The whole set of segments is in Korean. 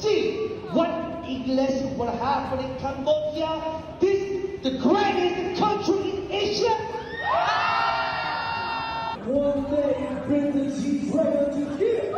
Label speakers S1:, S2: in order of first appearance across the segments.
S1: see what English will happen in Cambodia. This the greatest country in Asia. One day bring the G-Dragon to here.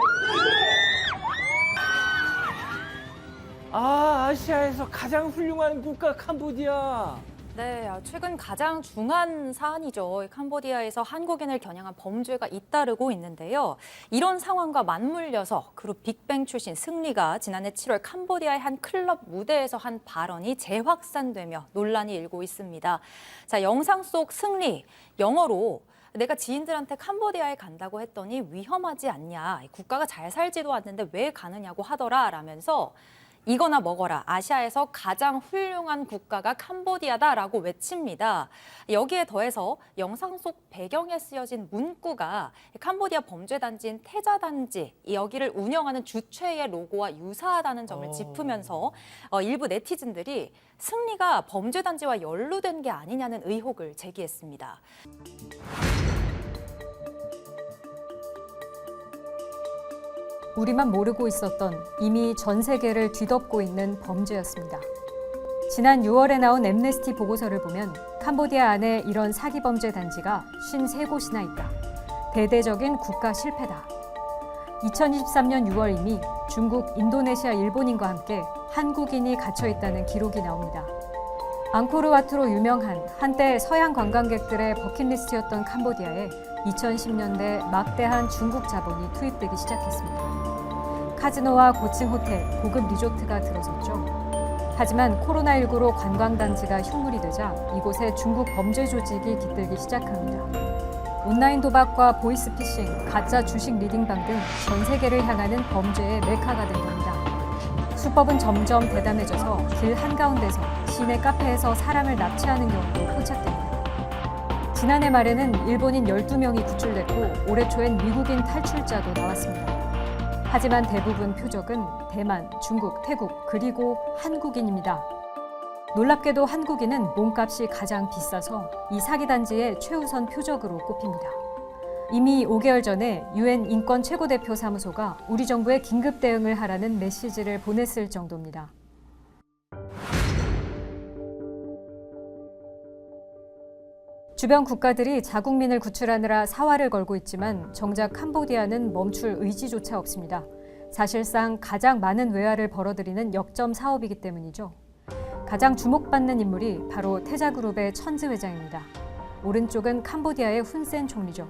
S2: 아, 아시아에서 가장 훌륭한 국가 캄보디아.
S3: 네, 아, 최근 가장 중한 사안이죠. 이 캄보디아에서 한국인을 겨냥한 범죄가 잇따르고 있는데요. 이런 상황과 맞물려서 그룹 빅뱅 출신 승리가 지난해 7월 캄보디아의 한 클럽 무대에서 한 발언이 재확산되며 논란이 일고 있습니다. 자, 영상 속 승리, 영어로 내가 지인들한테 캄보디아에 간다고 했더니 위험하지 않냐. 국가가 잘 살지도 않는데 왜 가느냐고 하더라. 라면서 이거나 먹어라. 아시아에서 가장 훌륭한 국가가 캄보디아다라고 외칩니다. 여기에 더해서 영상 속 배경에 쓰여진 문구가 캄보디아 범죄단지인 태자단지 여기를 운영하는 주최의 로고와 유사하다는 점을
S2: 어.
S3: 짚으면서 어, 일부 네티즌들이 승리가 범죄단지와 연루된 게 아니냐는 의혹을 제기했습니다.
S4: 우리만 모르고 있었던 이미 전 세계를 뒤덮고 있는 범죄였습니다. 지난 6월에 나온 엠네스티 보고서를 보면 캄보디아 안에 이런 사기 범죄 단지가 53곳이나 있다. 대대적인 국가 실패다. 2023년 6월 이미 중국, 인도네시아, 일본인과 함께 한국인이 갇혀 있다는 기록이 나옵니다. 앙코르와트로 유명한 한때 서양 관광객들의 버킷리스트였던 캄보디아에 2010년대 막대한 중국 자본이 투입되기 시작했습니다. 카지노와 고층 호텔, 고급 리조트가 들어섰죠. 하지만 코로나19로 관광단지가 흉물이 되자 이곳에 중국 범죄 조직이 깃들기 시작합니다. 온라인 도박과 보이스피싱, 가짜 주식 리딩방 등 전 세계를 향하는 범죄의 메카가 된 겁니다. 수법은 점점 대담해져서 길 한가운데서 시내 카페에서 사람을 납치하는 경우도 포착됩니다. 지난해 말에는 일본인 12명이 구출됐고 올해 초엔 미국인 탈출자도 나왔습니다. 하지만 대부분 표적은 대만, 중국, 태국, 그리고 한국인입니다. 놀랍게도 한국인은 몸값이 가장 비싸서 이 사기단지의 최우선 표적으로 꼽힙니다. 이미 5개월 전에 유엔 인권 최고대표 사무소가 우리 정부에 긴급 대응을 하라는 메시지를 보냈을 정도입니다. 주변 국가들이 자국민을 구출하느라 사활을 걸고 있지만 정작 캄보디아는 멈출 의지조차 없습니다. 사실상 가장 많은 외화를 벌어들이는 역점 사업이기 때문이죠. 가장 주목받는 인물이 바로 태자그룹의 천지 회장입니다. 오른쪽은 캄보디아의 훈센 총리죠.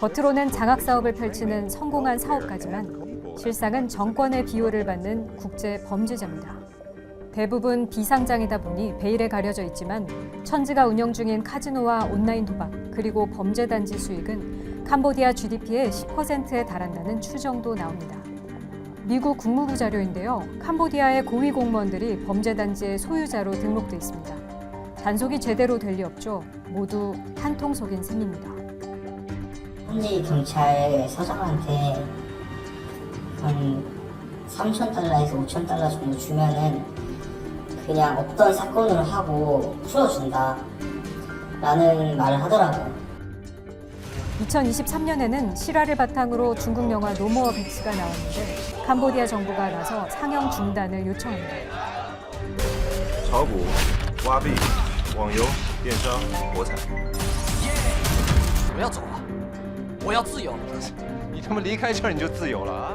S4: 겉으로는 장악 사업을 펼치는 성공한 사업가지만 실상은 정권의 비호를 받는 국제 범죄자입니다. 대부분 비상장이다 보니 베일에 가려져 있지만 천지가 운영 중인 카지노와 온라인 도박 그리고 범죄 단지 수익은 캄보디아 GDP의 10%에 달한다는 추정도 나옵니다. 미국 국무부 자료인데요. 캄보디아의 고위 공무원들이 범죄 단지의 소유자로 등록돼 있습니다. 단속이 제대로 될 리 없죠. 모두 한통 속인 셈입니다.
S5: 현지 경찰 서장한테 한 3천 달러에서 5천 달러 정도 주면은 그냥 없던 사건으로 하고 풀어준다 라는 말을 하더라고요.
S4: 2023년에는 실화를 바탕으로 중국 영화 노모어 백스가 나왔는데 캄보디아 정부가 나서 상영 중단을 요청합니다.
S6: 炒股、挖币、网游、电商、博彩。
S7: 我要走了，我要自由。
S6: 你他妈离开这儿你就自由了啊！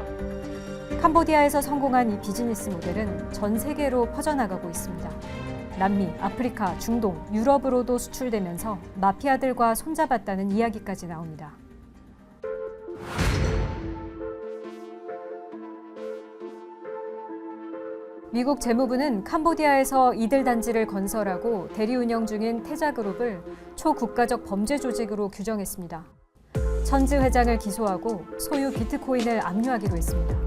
S4: 캄보디아에서 성공한 이 비즈니스 모델은 전 세계로 퍼져나가고 있습니다. 남미, 아프리카, 중동, 유럽으로도 수출되면서 마피아들과 손잡았다는 이야기까지 나옵니다. 미국 재무부는 캄보디아에서 이들 단지를 건설하고 대리 운영 중인 태자그룹을 초국가적 범죄 조직으로 규정했습니다. 천지 회장을 기소하고 소유 비트코인을 압류하기로 했습니다.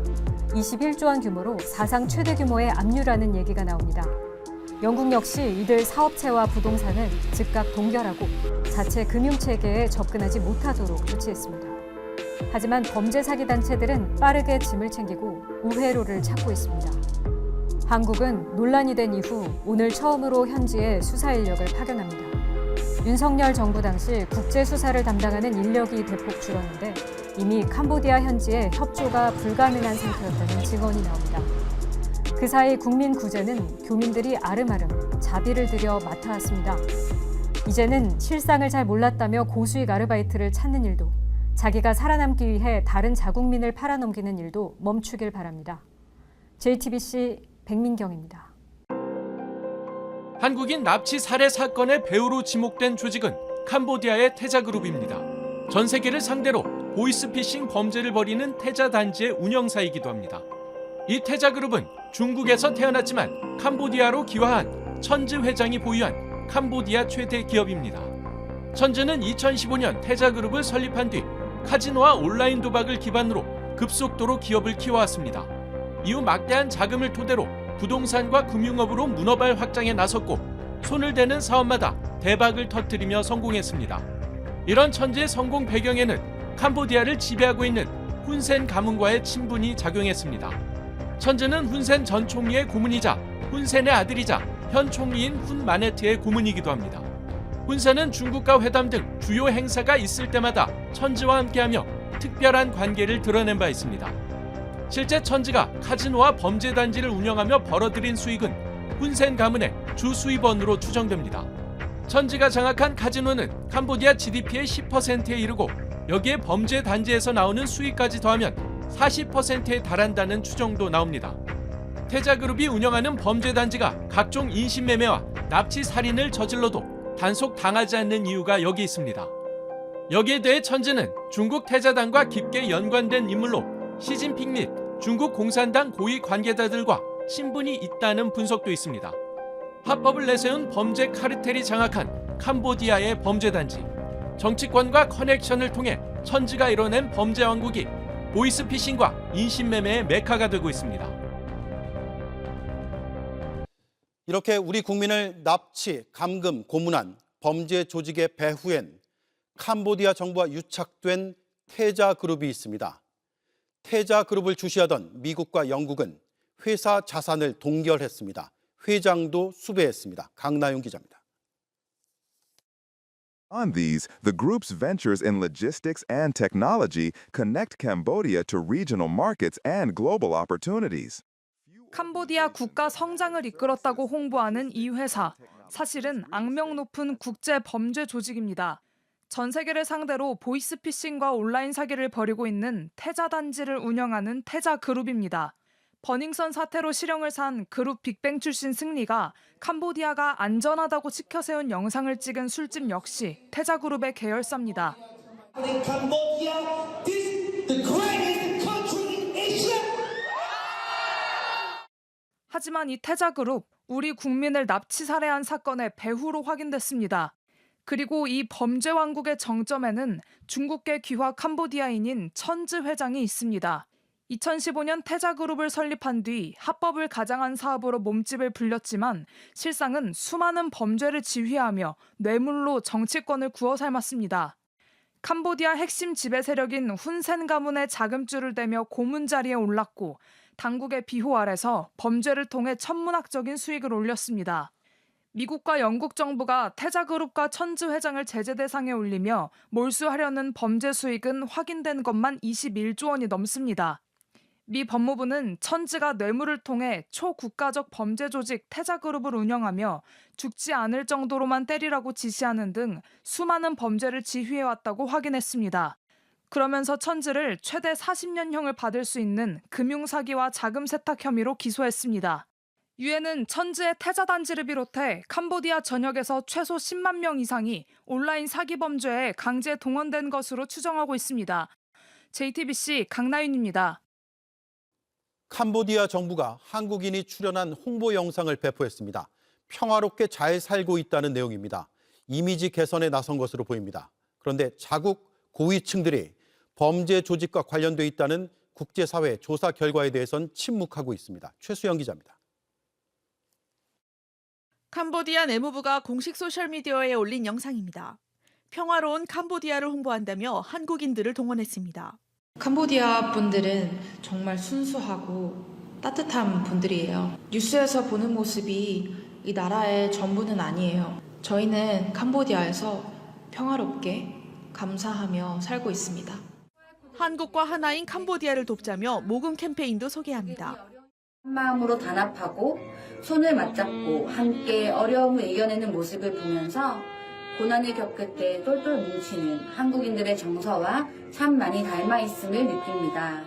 S4: 21조 원 규모로 사상 최대 규모의 압류라는 얘기가 나옵니다. 영국 역시 이들 사업체와 부동산을 즉각 동결하고 자체 금융체계에 접근하지 못하도록 조치했습니다. 하지만 범죄 사기 단체들은 빠르게 짐을 챙기고 우회로를 찾고 있습니다. 한국은 논란이 된 이후 오늘 처음으로 현지에 수사 인력을 파견합니다. 윤석열 정부 당시 국제 수사를 담당하는 인력이 대폭 줄었는데 이미 캄보디아 현지에 협조가 불가능한 상태였다는 증언이 나옵니다. 그 사이 국민 구제는 교민들이 아름아름 자비를 들여 맡아왔습니다. 이제는 실상을 잘 몰랐다며 고수익 아르바이트를 찾는 일도 자기가 살아남기 위해 다른 자국민을 팔아넘기는 일도 멈추길 바랍니다. JTBC 백민경입니다.
S8: 한국인 납치 살해 사건의 배우로 지목된 조직은 캄보디아의 태자 그룹입니다. 전 세계를 상대로 보이스피싱 범죄를 벌이는 태자 단지의 운영사이기도 합니다. 이 태자 그룹은 중국에서 태어났지만 캄보디아로 귀화한 천즈 회장이 보유한 캄보디아 최대 기업입니다. 천즈는 2015년 태자 그룹을 설립한 뒤 카지노와 온라인 도박을 기반으로 급속도로 기업을 키워왔습니다. 이후 막대한 자금을 토대로 부동산과 금융업으로 문어발 확장에 나섰고 손을 대는 사업마다 대박을 터뜨리며 성공했습니다. 이런 천지의 성공 배경에는 캄보디아를 지배하고 있는 훈센 가문과의 친분이 작용했습니다. 천즈는 훈센 전 총리의 고문이자 훈센의 아들이자 현 총리인 훈 마네트의 고문이기도 합니다. 훈센은 중국과 회담 등 주요 행사가 있을 때마다 천지와 함께하며 특별한 관계를 드러낸 바 있습니다. 실제 천지가 카지노와 범죄 단지를 운영하며 벌어들인 수익은 훈센 가문의 주 수입원으로 추정됩니다. 천지가 장악한 카지노는 캄보디아 GDP의 10%에 이르고 여기에 범죄 단지에서 나오는 수익까지 더하면 40%에 달한다는 추정도 나옵니다. 태자그룹이 운영하는 범죄 단지가 각종 인신매매와 납치 살인을 저질러도 단속 당하지 않는 이유가 여기 있습니다. 여기에 대해 천지는 중국 태자당과 깊게 연관된 인물로 시진핑 및 중국 공산당 고위 관계자들과 신분이 있다는 분석도 있습니다. 합법을 내세운 범죄 카르텔이 장악한 캄보디아의 범죄 단지. 정치권과 커넥션을 통해 천지가 이뤄낸 범죄 왕국이 보이스피싱과 인신매매의 메카가 되고 있습니다.
S9: 이렇게 우리 국민을 납치, 감금, 고문한 범죄 조직의 배후엔 캄보디아 정부와 유착된 태자 그룹이 있습니다. 태자 그룹을 주시하던 미국과 영국은 회사 자산을 동결했습니다. 회장도 수배했습니다. 강나윤 기자입니다.
S10: On these, the group's ventures in logistics and technology connect Cambodia to regional markets and global opportunities.
S11: 캄보디아 국가 성장을 이끌었다고 홍보하는 이 회사. 사실은 악명 높은 국제 범죄 조직입니다. 전 세계를 상대로 보이스피싱과 온라인 사기를 벌이고 있는 태자 단지를 운영하는 태자 그룹입니다. 버닝썬 사태로 실형을 산 그룹 빅뱅 출신 승리가 캄보디아가 안전하다고 지켜세운 영상을 찍은 술집 역시 태자 그룹의 계열사입니다. 하지만 이 태자 그룹 우리 국민을 납치 살해한 사건의 배후로 확인됐습니다. 그리고 이 범죄 왕국의 정점에는 중국계 귀화 캄보디아인인 천즈 회장이 있습니다. 2015년 태자그룹을 설립한 뒤 합법을 가장한 사업으로 몸집을 불렸지만 실상은 수많은 범죄를 지휘하며 뇌물로 정치권을 구워 삶았습니다. 캄보디아 핵심 지배 세력인 훈센 가문의 자금줄을 대며 고문 자리에 올랐고 당국의 비호 아래서 범죄를 통해 천문학적인 수익을 올렸습니다. 미국과 영국 정부가 태자그룹과 천즈 회장을 제재 대상에 올리며 몰수하려는 범죄 수익은 확인된 것만 21조 원이 넘습니다. 미 법무부는 천즈가 뇌물을 통해 초국가적 범죄 조직 태자그룹을 운영하며 죽지 않을 정도로만 때리라고 지시하는 등 수많은 범죄를 지휘해왔다고 확인했습니다. 그러면서 천즈를 최대 40년형을 받을 수 있는 금융사기와 자금 세탁 혐의로 기소했습니다. 유엔은 천지의 태자 단지를 비롯해 캄보디아 전역에서 최소 10만 명 이상이 온라인 사기 범죄에 강제 동원된 것으로 추정하고 있습니다. JTBC 강나윤입니다.
S9: 캄보디아 정부가 한국인이 출연한 홍보 영상을 배포했습니다. 평화롭게 잘 살고 있다는 내용입니다. 이미지 개선에 나선 것으로 보입니다. 그런데 자국 고위층들이 범죄 조직과 관련돼 있다는 국제사회 조사 결과에 대해선 침묵하고 있습니다. 최수영 기자입니다.
S12: 캄보디아 내무부가 공식 소셜미디어에 올린 영상입니다. 평화로운 캄보디아를 홍보한다며 한국인들을 동원했습니다.
S13: 캄보디아 분들은 정말 순수하고 따뜻한 분들이에요. 뉴스에서 보는 모습이 이 나라의 전부는 아니에요. 저희는 캄보디아에서 평화롭게 감사하며 살고 있습니다.
S12: 한국과 하나인 캄보디아를 돕자며 모금 캠페인도 소개합니다.
S14: 한 마음으로 단합하고 손을 맞잡고 함께 어려움을 이겨내는 모습을 보면서 고난을 겪을 때 똘똘 뭉치는 한국인들의 정서와 참 많이 닮아 있음을 느낍니다.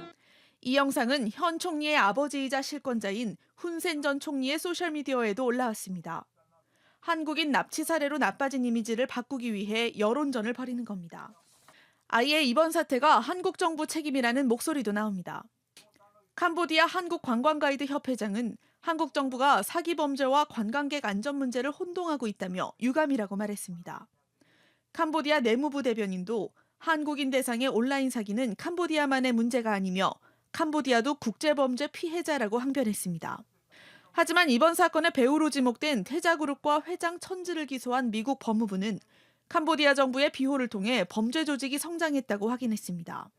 S12: 이 영상은 현 총리의 아버지이자 실권자인 훈센 전 총리의 소셜미디어에도 올라왔습니다. 한국인 납치 사례로 나빠진 이미지를 바꾸기 위해 여론전을 벌이는 겁니다. 아예 이번 사태가 한국 정부 책임이라는 목소리도 나옵니다. 캄보디아 한국관광가이드 협회장은 한국 정부가 사기 범죄와 관광객 안전 문제를 혼동하고 있다며 유감이라고 말했습니다. 캄보디아 내무부 대변인도 한국인 대상의 온라인 사기는 캄보디아만의 문제가 아니며 캄보디아도 국제범죄 피해자라고 항변했습니다. 하지만 이번 사건의 배우로 지목된 태자그룹과 회장 천지를 기소한 미국 법무부는 캄보디아 정부의 비호를 통해 범죄 조직이 성장했다고 확인했습니다.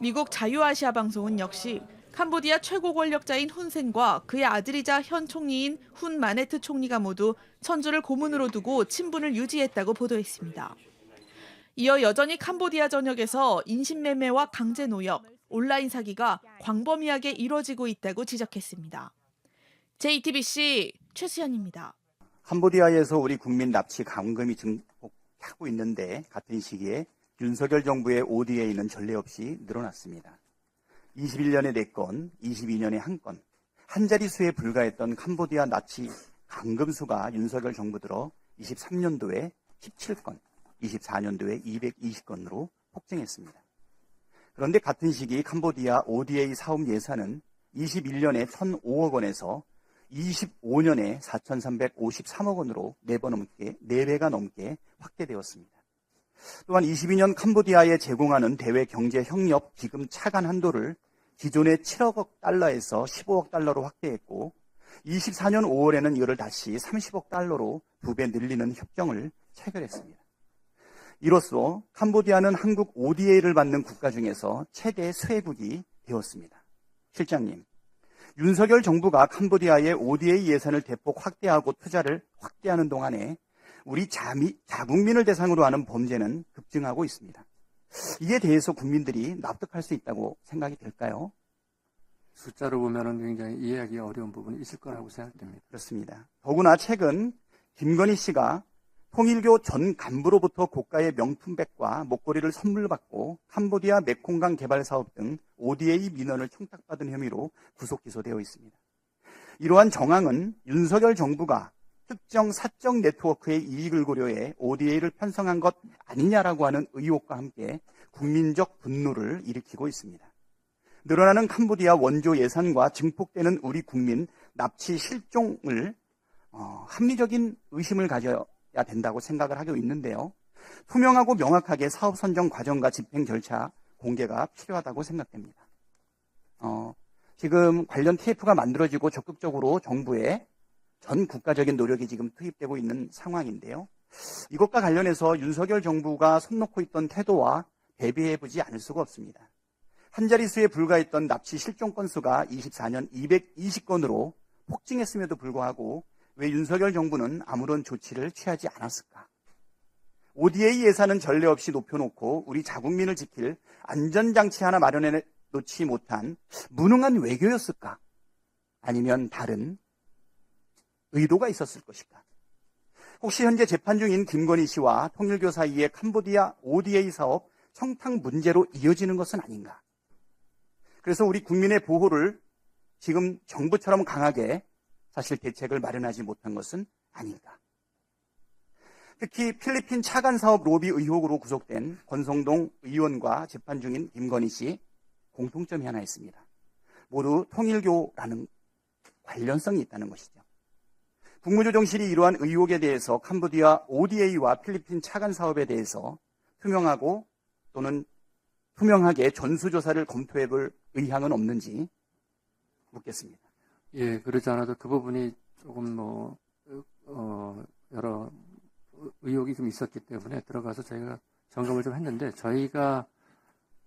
S12: 미국 자유아시아 방송은 역시 캄보디아 최고 권력자인 훈센과 그의 아들이자 현 총리인 훈 마네트 총리가 모두 천주를 고문으로 두고 친분을 유지했다고 보도했습니다. 이어 여전히 캄보디아 전역에서 인신매매와 강제 노역, 온라인 사기가 광범위하게 이뤄지고 있다고 지적했습니다. JTBC 최수연입니다.
S15: 캄보디아에서 우리 국민 납치 감금이 증폭하고 있는데 같은 시기에 윤석열 정부의 ODA는 전례 없이 늘어났습니다. 21년에 4건, 22년에 1건, 한 자릿수에 불과했던 캄보디아 납치 감금 수가 윤석열 정부 들어 23년도에 17건, 24년도에 220건으로 폭증했습니다. 그런데 같은 시기 캄보디아 ODA 사업 예산은 21년에 1,005억 원에서 25년에 4,353억 원으로 4번 넘게, 4배가 넘게 확대되었습니다. 또한 22년 캄보디아에 제공하는 대외 경제 협력 기금 차관 한도를 기존의 7억 달러에서 15억 달러로 확대했고 24년 5월에는 이를 다시 30억 달러로 두 배 늘리는 협정을 체결했습니다. 이로써 캄보디아는 한국 ODA를 받는 국가 중에서 최대 수혜국이 되었습니다. 실장님, 윤석열 정부가 캄보디아의 ODA 예산을 대폭 확대하고 투자를 확대하는 동안에 우리 자미, 자국민을 대상으로 하는 범죄는 급증하고 있습니다. 이에 대해서 국민들이 납득할 수 있다고 생각이 될까요?
S16: 숫자로 보면 굉장히 이해하기 어려운 부분이 있을 거라고 생각됩니다.
S15: 그렇습니다. 더구나 최근 김건희 씨가 통일교 전 간부로부터 고가의 명품백과 목걸이를 선물 받고 캄보디아 메콩강 개발 사업 등 ODA 민원을 청탁받은 혐의로 구속 기소되어 있습니다. 이러한 정황은 윤석열 정부가 특정 사적 네트워크의 이익을 고려해 ODA를 편성한 것 아니냐라고 하는 의혹과 함께 국민적 분노를 일으키고 있습니다. 늘어나는 캄보디아 원조 예산과 증폭되는 우리 국민 납치 실종을 어, 합리적인 의심을 가져야 된다고 생각을 하고 있는데요. 투명하고 명확하게 사업 선정 과정과 집행 절차 공개가 필요하다고 생각됩니다. 어, 지금 관련 TF가 만들어지고 적극적으로 정부의 전 국가적인 노력이 지금 투입되고 있는 상황인데요. 이것과 관련해서 윤석열 정부가 손 놓고 있던 태도와 대비해 보지 않을 수가 없습니다. 한 자릿수에 불과했던 납치 실종 건수가 24년 220건으로 폭증했음에도 불구하고 왜 윤석열 정부는 아무런 조치를 취하지 않았을까? ODA 예산은 전례 없이 높여놓고 우리 자국민을 지킬 안전장치 하나 마련해 놓지 못한 무능한 외교였을까? 아니면 다른 의도가 있었을 것일까? 혹시 현재 재판 중인 김건희 씨와 통일교 사이의 캄보디아 ODA 사업 청탁 문제로 이어지는 것은 아닌가? 그래서 우리 국민의 보호를 지금 정부처럼 강하게 사실 대책을 마련하지 못한 것은 아닌가. 특히 필리핀 차관 사업 로비 의혹으로 구속된 권성동 의원과 재판 중인 김건희 씨 공통점이 하나 있습니다. 모두 통일교라는 관련성이 있다는 것이죠. 국무조정실이 이러한 의혹에 대해서 캄보디아 ODA와 필리핀 차관 사업에 대해서 투명하고 또는 투명하게 전수조사를 검토해 볼 의향은 없는지 묻겠습니다.
S16: 예, 그러지 않아도 그 부분이 조금 뭐, 어, 여러 의혹이 좀 있었기 때문에 들어가서 저희가 점검을 좀 했는데 저희가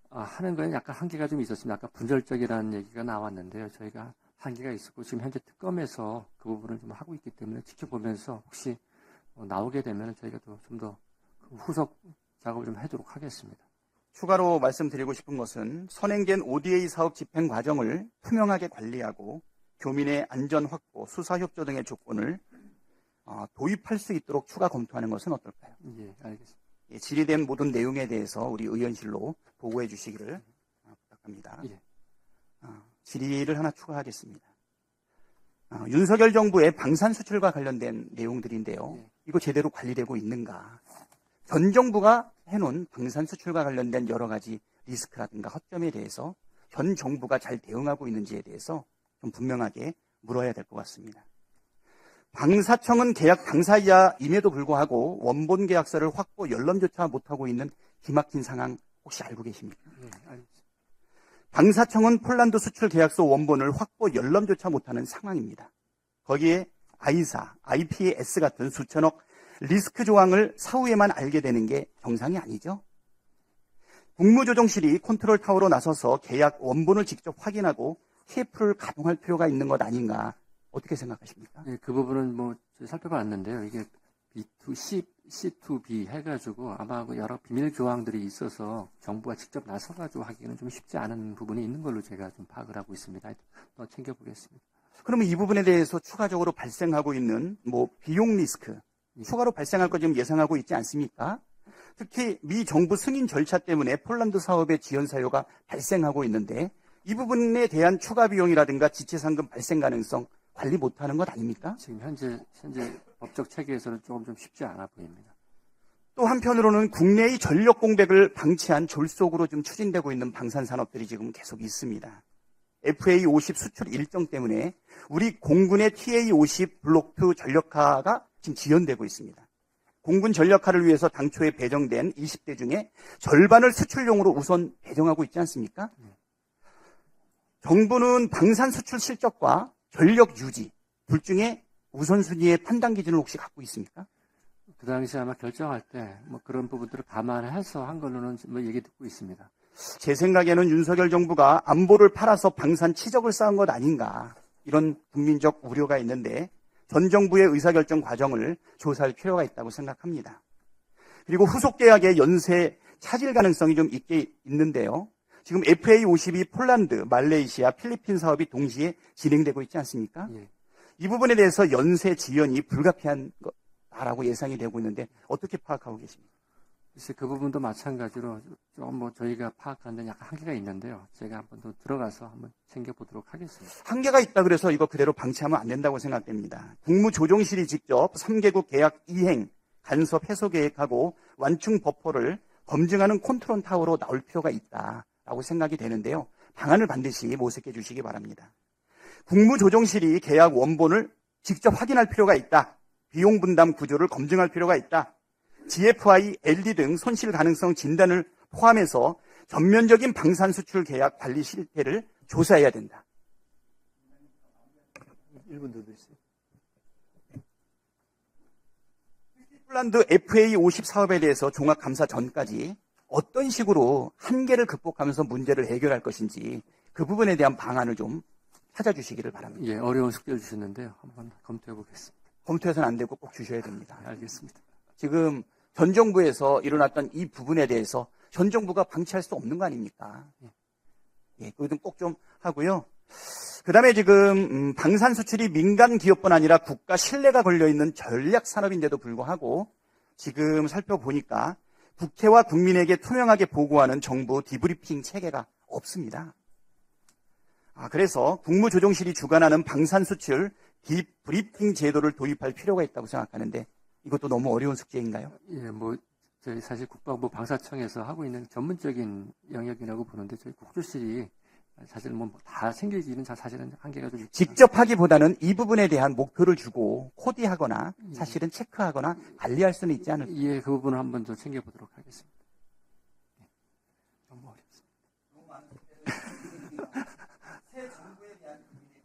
S16: 아, 하는 거에 약간 한계가 좀 있었습니다. 아까 분절적이라는 얘기가 나왔는데요. 저희가 한계가 있었고 지금 현재 특검에서 그 부분을 좀 하고 있기 때문에 지켜보면서 혹시 어, 나오게 되면 저희가 좀더 후속 작업을 좀 하도록 하겠습니다.
S15: 추가로 말씀드리고 싶은 것은 선행된 ODA 사업 집행 과정을 투명하게 관리하고 교민의 안전 확보, 수사 협조 등의 조건을 어, 도입할 수 있도록 추가 검토하는 것은 어떨까요?
S16: 예, 알겠습니다.
S15: 예, 질의된 모든 내용에 대해서 우리 의원실로 보고해 주시기를 어, 부탁합니다.
S16: 예.
S15: 어, 질의를 하나 추가하겠습니다. 어, 윤석열 정부의 방산 수출과 관련된 내용들인데요. 이거 제대로 관리되고 있는가? 전 정부가 해놓은 방산 수출과 관련된 여러 가지 리스크라든가 허점에 대해서 현 정부가 잘 대응하고 있는지에 대해서 좀 분명하게 물어야 될 것 같습니다. 방사청은 계약 당사자임에도 불구하고 원본 계약서를 확보 열람조차 못하고 있는 기막힌 상황 혹시 알고 계십니까?
S16: 예, 알겠습니다.
S15: 방사청은 폴란드 수출 계약서 원본을 확보 열람조차 못하는 상황입니다. 거기에 아이사, IPS 같은 수천억 리스크 조항을 사후에만 알게 되는 게 정상이 아니죠. 국무조정실이 컨트롤 타워로 나서서 계약 원본을 직접 확인하고 TF를 가동할 필요가 있는 것 아닌가 어떻게 생각하십니까?
S16: 예, 그 부분은 뭐 살펴봤는데요. 이게 B2C, C2B 해가지고 아마 그 여러 비밀 조항들이 있어서 정부가 직접 나서가지고 하기는 좀 쉽지 않은 부분이 있는 걸로 제가 좀 파악을 하고 있습니다. 더 챙겨보겠습니다.
S15: 그러면 이 부분에 대해서 추가적으로 발생하고 있는 뭐 비용 리스크, 추가로 발생할 거 지금 예상하고 있지 않습니까? 특히 미 정부 승인 절차 때문에 폴란드 사업의 지연 사유가 발생하고 있는데 이 부분에 대한 추가 비용이라든가 지체 상금 발생 가능성 관리 못하는 것 아닙니까?
S16: 지금 현재 현재 법적 체계에서는 조금 좀 쉽지 않아 보입니다.
S15: 또 한편으로는 국내의 전력 공백을 방치한 졸속으로 좀 추진되고 있는 방산 산업들이 지금 계속 있습니다. FA50 수출 일정 때문에 우리 공군의 TA50 블록2 전력화가 지금 지연되고 있습니다. 공군 전력화를 위해서 당초에 배정된 20대 중에 절반을 수출용으로 우선 배정하고 있지 않습니까? 정부는 방산 수출 실적과 전력 유지 둘 중에 우선순위의 판단 기준을 혹시 갖고 있습니까?
S16: 그 당시 아마 결정할 때 뭐 그런 부분들을 감안해서 한 걸로는 뭐 얘기 듣고 있습니다.
S15: 제 생각에는 윤석열 정부가 안보를 팔아서 방산 치적을 쌓은 것 아닌가 이런 국민적 우려가 있는데 전 정부의 의사결정 과정을 조사할 필요가 있다고 생각합니다. 그리고 후속 계약의 연쇄 차질 가능성이 좀 있게 있는데요. 지금 FA52 폴란드, 말레이시아, 필리핀 사업이 동시에 진행되고 있지 않습니까?
S16: 예.
S15: 이 부분에 대해서 연쇄 지연이 불가피한 거라고 예상이 되고 있는데 어떻게 파악하고 계십니까?
S16: 글쎄 그 부분도 마찬가지로 좀 뭐 저희가 파악하는 데 약간 한계가 있는데요. 제가 한번 더 들어가서 한번 챙겨보도록 하겠습니다.
S15: 한계가 있다 그래서 이거 그대로 방치하면 안 된다고 생각됩니다. 국무조정실이 직접 3개국 계약 이행, 간섭 해소 계획하고 완충 버퍼를 검증하는 컨트롤 타워로 나올 필요가 있다라고 생각이 되는데요. 방안을 반드시 모색해 주시기 바랍니다. 국무조정실이 계약 원본을 직접 확인할 필요가 있다. 비용 분담 구조를 검증할 필요가 있다. GFI, LD 등 손실 가능성 진단을 포함해서 전면적인 방산 수출 계약 관리 실태를 조사해야 된다.
S2: 1분 더 드리세요.
S15: 폴란드 FA50 사업에 대해서 종합 감사 전까지 어떤 식으로 한계를 극복하면서 문제를 해결할 것인지 그 부분에 대한 방안을 좀 찾아주시기를 바랍니다.
S16: 예, 어려운 숙제를 주셨는데요. 한번 검토해 보겠습니다.
S15: 검토해서는 안 되고 꼭 주셔야 됩니다.
S16: 알겠습니다.
S15: 지금 전 정부에서 일어났던 이 부분에 대해서 전 정부가 방치할 수 없는 거 아닙니까? 예, 그것은 꼭좀 하고요. 그 다음에 지금 음, 방산 수출이 민간 기업뿐 아니라 국가 신뢰가 걸려 있는 전략 산업인데도 불구하고 지금 살펴보니까 국회와 국민에게 투명하게 보고하는 정부 디브리핑 체계가 없습니다. 아, 그래서 국무조정실이 주관하는 방산 수출 디브리핑 제도를 도입할 필요가 있다고 생각하는데 이것도 너무 어려운 숙제인가요?
S16: 예, 뭐 저희 사실 국방부 방사청에서 하고 있는 전문적인 영역이라고 보는데 저희 국조실이 사실 뭐 다 챙겨지는 사실은 한계가 좀 있-
S15: 직접 하기보다는 이 부분에 대한 목표를 주고 코디하거나 사실은 체크하거나 관리할 수는 있지 않을까.
S16: 예, 그 부분을 한번 더 챙겨보도록 하겠습니다. 예, 너무 어렵습니다.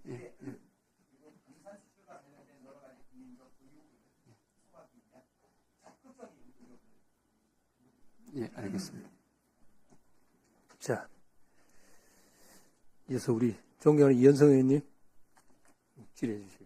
S16: 예, 예. 예, 알겠습니다.
S2: 자, 이어서 우리 존경하는 이현성 의원님 질의해 주십시오.